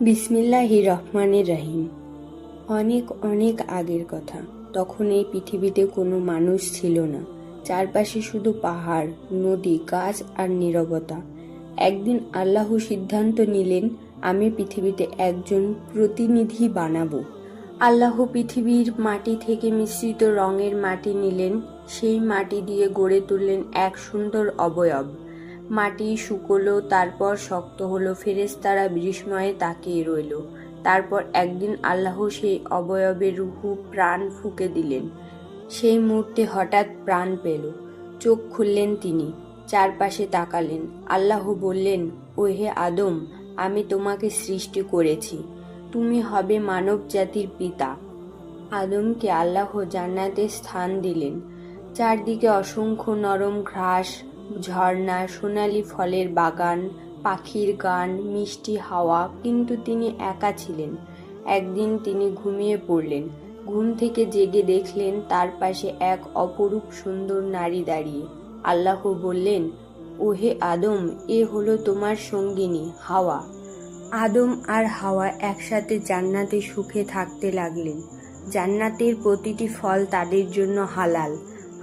বিসমিল্লাহি রহমানের রহিম। অনেক অনেক আগের কথা। তখন এই পৃথিবীতে কোনো মানুষ ছিল না। চারপাশে শুধু পাহাড়, নদী, গাছ আর নীরবতা। একদিন আল্লাহ সিদ্ধান্ত নিলেন, আমি পৃথিবীতে একজন প্রতিনিধি বানাবো। আল্লাহ পৃথিবীর মাটি থেকে মিশ্রিত রঙের মাটি নিলেন। সেই মাটি দিয়ে গড়ে তুললেন এক সুন্দর অবয়ব। মাটি শুকলো, তারপর শক্ত হলো ফেরেশতারা বিস্ময়ে তাকিয়ে রইল। তারপর একদিন আল্লাহ সেই অবয়বের রুহু প্রাণ ফুঁকে দিলেন। সেই মুহূর্তে হঠাৎ প্রাণ পেল। চোখ খুললেন তিনি, চারপাশে তাকালেন। আল্লাহ বললেন ও হে আদম, আমি তোমাকে সৃষ্টি করেছি। তুমি হবে মানব জাতির পিতা। আদমকে আল্লাহ জান্নাতে স্থান দিলেন। চারদিকে অসংখ্য নরম ঘাস ঝর্ণা, সোনালি ফলের বাগান, পাখির গান, মিষ্টি হাওয়া, কিন্তু তিনি একা ছিলেন। একদিন তিনি ঘুমিয়ে পড়লেন। ঘুম থেকে জেগে দেখলেন তার পাশে এক অপরূপ সুন্দর নারী দাঁড়িয়ে। আল্লাহ বললেন, ওহে আদম, এ হলো তোমার সঙ্গিনী, হাওয়া। আদম আর হাওয়া একসাথে জান্নাতে সুখে থাকতে লাগলেন। জান্নাতের প্রতিটি ফল তাদের জন্য হালাল।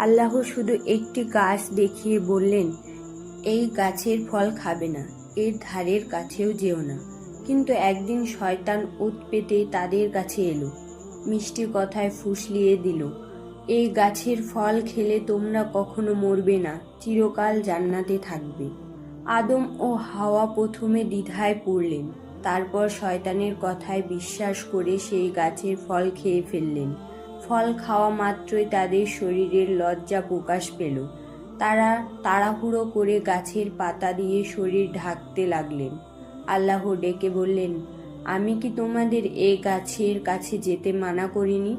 আল্লাহ শুধু একটি গাছ দেখিয়ে বললেন, এই গাছের ফল খাবে না, এর ধারের কাছেও যেও না। কিন্তু একদিন শয়তান উত পেতে তাদের কাছে এলো, মিষ্টি কথায় ফুসলিয়ে দিল, এই গাছের ফল খেলে তোমরা কখনো মরবে না, চিরকাল জান্নাতে থাকবে। আদম ও হাওয়া প্রথমে দ্বিধায় পড়লেন, তারপর শয়তানের কথায় বিশ্বাস করে সেই গাছের ফল খেয়ে ফেললেন। ফল খাওয়া মাত্রই তাদের শরীরের লজ্জা প্রকাশ পেল। তারা তাড়াহুড়ো করে গাছের পাতা দিয়ে শরীর ঢাকতে লাগলেন। আল্লাহ ডেকে বললেন, আমি কি তোমাদের এ গাছের কাছে যেতে মানা করিনি?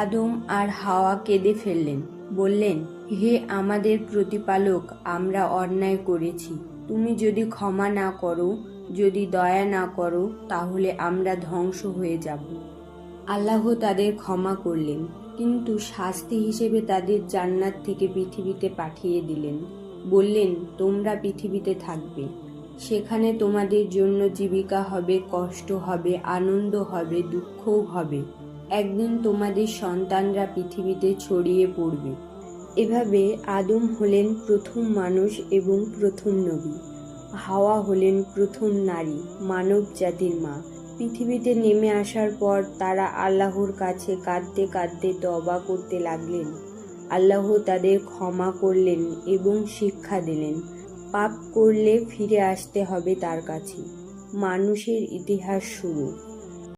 আদম আর হাওয়া কেঁদে ফেললেন, বললেন, হে আমাদের প্রতিপালক, আমরা অন্যায় করেছি। তুমি যদি ক্ষমা না করো, যদি দয়া না করো, তাহলে আমরা ধ্বংস হয়ে যাব। আল্লাহ তাদের ক্ষমা করলেন, কিন্তু শাস্তি হিসেবে তাদের জান্নাত থেকে পৃথিবীতে পাঠিয়ে দিলেন। বললেন, তোমরা পৃথিবীতে থাকবে। সেখানে তোমাদের জন্য জীবিকা হবে, কষ্ট হবে, আনন্দ হবে, দুঃখও হবে। একদিন তোমাদের সন্তানরা পৃথিবীতে ছড়িয়ে পড়বে। এভাবে আদম হলেন প্রথম মানুষ এবং প্রথম নবী। হাওয়া হলেন প্রথম নারী মানব জাতির মা। পৃথিবীতে নেমে আসার পর তারা আল্লাহর কাছে কাঁদতে কাঁদতে দবা করতে লাগলেন। আল্লাহ তাদের ক্ষমা করলেন এবং শিক্ষা দিলেন। পাপ করলে ফিরে আসতে হবে তার কাছে। মানুষের ইতিহাস শুরু।